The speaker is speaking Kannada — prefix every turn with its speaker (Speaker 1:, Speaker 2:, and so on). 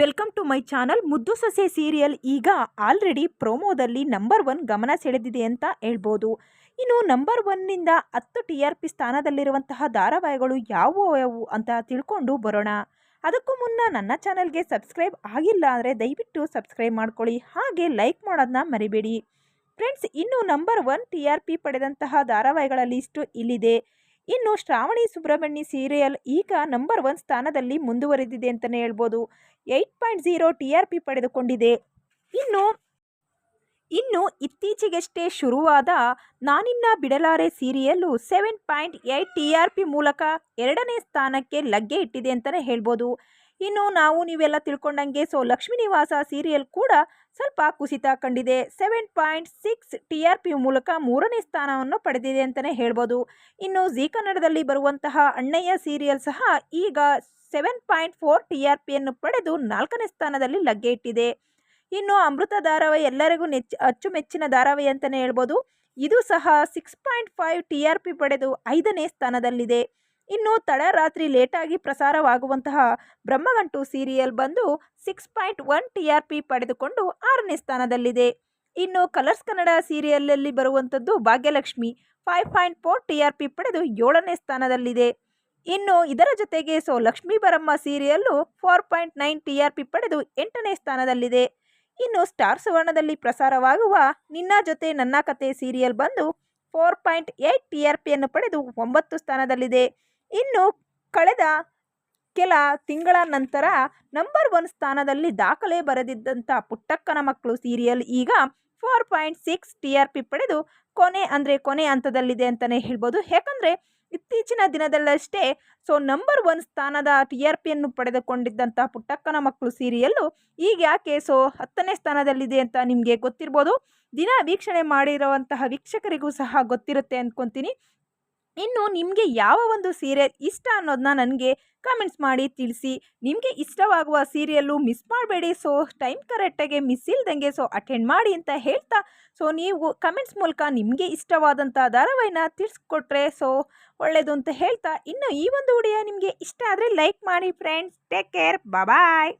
Speaker 1: Welcome to my channel. ಮುದ್ದು ಸೊಸೆ ಸೀರಿಯಲ್ ಈಗ ಆಲ್ರೆಡಿ ಪ್ರೋಮೋದಲ್ಲಿ ನಂಬರ್ ಒನ್ ಗಮನ ಸೆಳೆದಿದೆ ಅಂತ ಹೇಳ್ಬೋದು. ಇನ್ನು ನಂಬರ್ ಒನ್ನಿಂದ ಹತ್ತು ಟಿ ಆರ್ ಪಿ ಸ್ಥಾನದಲ್ಲಿರುವಂತಹ ಧಾರಾವಾಹಿಗಳು ಯಾವುವು ಅಂತ ತಿಳ್ಕೊಂಡು ಬರೋಣ. ಅದಕ್ಕೂ ಮುನ್ನ ನನ್ನ ಚಾನಲ್ಗೆ ಸಬ್ಸ್ಕ್ರೈಬ್ ಆಗಿಲ್ಲ ಅಂದರೆ ದಯವಿಟ್ಟು ಸಬ್ಸ್ಕ್ರೈಬ್ ಮಾಡ್ಕೊಳ್ಳಿ. ಹಾಗೆ ಲೈಕ್ ಮಾಡೋದನ್ನ ಮರಿಬೇಡಿ. ಫ್ರೆಂಡ್ಸ್, ಇನ್ನು number one T R P ಪಡೆದಂತಹ ಧಾರಾವಾಹಿಗಳ ಲಿಸ್ಟು ಇಲ್ಲಿದೆ. ಇನ್ನು ಶ್ರಾವಣಿ ಸುಬ್ರಹ್ಮಣ್ಯ ಸೀರಿಯಲ್ ಈಗ ನಂಬರ್ ಒನ್ ಸ್ಥಾನದಲ್ಲಿ ಮುಂದುವರೆದಿದೆ ಅಂತಲೇ ಹೇಳ್ಬೋದು. Eight point zero T R P ಪಡೆದುಕೊಂಡಿದೆ. ಇನ್ನು ಇನ್ನು ಇತ್ತೀಚೆಗಷ್ಟೇ ಶುರುವಾದ Naninna Bidalare serial seven point eight T R P ಮೂಲಕ ಎರಡನೇ ಸ್ಥಾನಕ್ಕೆ ಲಗ್ಗೆ ಇಟ್ಟಿದೆ ಅಂತಲೇ ಹೇಳ್ಬೋದು. ಇನ್ನು ನಾವು ನೀವೆಲ್ಲ ತಿಳ್ಕೊಂಡಂಗೆ ಸೊ, ಲಕ್ಷ್ಮೀ ನಿವಾಸ ಸೀರಿಯಲ್ ಕೂಡ ಸ್ವಲ್ಪ ಕುಸಿತ ಕಂಡಿದೆ. Seven point six T R P ಮೂಲಕ ಮೂರನೇ ಸ್ಥಾನವನ್ನು ಪಡೆದಿದೆ ಅಂತಲೇ ಹೇಳ್ಬೋದು. ಇನ್ನು ಜಿ ಕನ್ನಡದಲ್ಲಿ ಬರುವಂತಹ ಅಣ್ಣಯ್ಯ ಸೀರಿಯಲ್ ಸಹ ಈಗ seven point four T R ಪಿಯನ್ನು ಪಡೆದು ನಾಲ್ಕನೇ ಸ್ಥಾನದಲ್ಲಿ ಲಗ್ಗೆ ಇಟ್ಟಿದೆ. ಇನ್ನು ಅಮೃತ ಧಾರಾವಾಹಿ ಎಲ್ಲರಿಗೂ ನೆಚ್ಚ, ಅಚ್ಚುಮೆಚ್ಚಿನ ಧಾರಾವಾಹಿ ಅಂತಲೇ ಹೇಳ್ಬೋದು. ಇದು ಸಹ six point five T R P ಪಡೆದು ಐದನೇ ಸ್ಥಾನದಲ್ಲಿದೆ. ಇನ್ನು ತಡರಾತ್ರಿ ಲೇಟಾಗಿ ಪ್ರಸಾರವಾಗುವಂತಹ ಬ್ರಹ್ಮಗಂಟು ಸೀರಿಯಲ್ ಬಂದು six point one T R P ಪಡೆದುಕೊಂಡು ಆರನೇ ಸ್ಥಾನದಲ್ಲಿದೆ. ಇನ್ನು ಕಲರ್ಸ್ ಕನ್ನಡ ಸೀರಿಯಲಲ್ಲಿ ಬರುವಂಥದ್ದು Bhagyalakshmi. Five point four T R P ಪಡೆದು ಏಳನೇ ಸ್ಥಾನದಲ್ಲಿದೆ. ಇನ್ನು ಇದರ ಜೊತೆಗೆ so Lakshmi Baramma serial four point nine T R P ಪಡೆದು ಎಂಟನೇ ಸ್ಥಾನದಲ್ಲಿದೆ. ಇನ್ನು ಸ್ಟಾರ್ ಸುವರ್ಣದಲ್ಲಿ ಪ್ರಸಾರವಾಗುವ ನಿನ್ನ ಜೊತೆ ನನ್ನ ಕತೆ ಸೀರಿಯಲ್ ಬಂದು four point eight T R ಪಿಯನ್ನು ಪಡೆದು ಒಂಬತ್ತು ಸ್ಥಾನದಲ್ಲಿದೆ. ಇನ್ನು ಕಳೆದ ಕೆಲ ತಿಂಗಳ ನಂತರ ನಂಬರ್ ಒನ್ ಸ್ಥಾನದಲ್ಲಿ ದಾಖಲೆ ಬರೆದಿದ್ದಂಥ ಪುಟ್ಟಕ್ಕನ ಮಕ್ಕಳು ಸೀರಿಯಲ್ ಈಗ four point six T R P ಪಡೆದು ಕೊನೆ ಅಂದರೆ ಕೊನೆ ಹಂತದಲ್ಲಿದೆ ಅಂತಲೇ ಹೇಳ್ಬೋದು. ಯಾಕಂದರೆ ಇತ್ತೀಚಿನ ದಿನದಲ್ಲಷ್ಟೇ ಸೊ ನಂಬರ್ ಒನ್ ಸ್ಥಾನದ ಟಿ ಆರ್ ಪಿಯನ್ನು ಪಡೆದುಕೊಂಡಿದ್ದಂಥ ಪುಟ್ಟಕ್ಕನ ಮಕ್ಕಳು ಸೀರಿಯಲ್ಲು ಈಗ ಯಾಕೆ ಸೊ ಹತ್ತನೇ ಸ್ಥಾನದಲ್ಲಿದೆ ಅಂತ ನಿಮಗೆ ಗೊತ್ತಿರ್ಬೋದು. ದಿನ ವೀಕ್ಷಣೆ ಮಾಡಿರುವಂತಹ ವೀಕ್ಷಕರಿಗೂ ಸಹ ಗೊತ್ತಿರುತ್ತೆ ಅಂದ್ಕೊತೀನಿ ಇನ್ನು ನಿಮಗೆ ಯಾವ ಒಂದು ಸೀರಿಯಲ್ ಇಷ್ಟ ಅನ್ನೋದನ್ನ ನನಗೆ ಕಮೆಂಟ್ಸ್ ಮಾಡಿ ತಿಳಿಸಿ. ನಿಮಗೆ ಇಷ್ಟವಾಗುವ ಸೀರಿಯಲ್ಲು ಮಿಸ್ ಮಾಡಬೇಡಿ. ಸೊ ಟೈಮ್ ಕರೆಕ್ಟಾಗಿ ಮಿಸ್ ಇಲ್ದಂಗೆ ಸೊ ಅಟೆಂಡ್ ಮಾಡಿ ಅಂತ ಹೇಳ್ತಾ. ಸೊ ನೀವು ಕಮೆಂಟ್ಸ್ ಮೂಲಕ ನಿಮಗೆ ಇಷ್ಟವಾದಂಥ ಧಾರಾವಾಹಿನ ತಿಳಿಸ್ಕೊಟ್ರೆ ಸೊ ಒಳ್ಳೆಯದು ಅಂತ ಹೇಳ್ತಾ. ಇನ್ನು ಈ ಒಂದು ವಿಡಿಯೋ ನಿಮಗೆ ಇಷ್ಟ ಆದರೆ ಲೈಕ್ ಮಾಡಿ ಫ್ರೆಂಡ್ಸ್ ಟೇಕ್ ಕೇರ್ ಬಾಯ್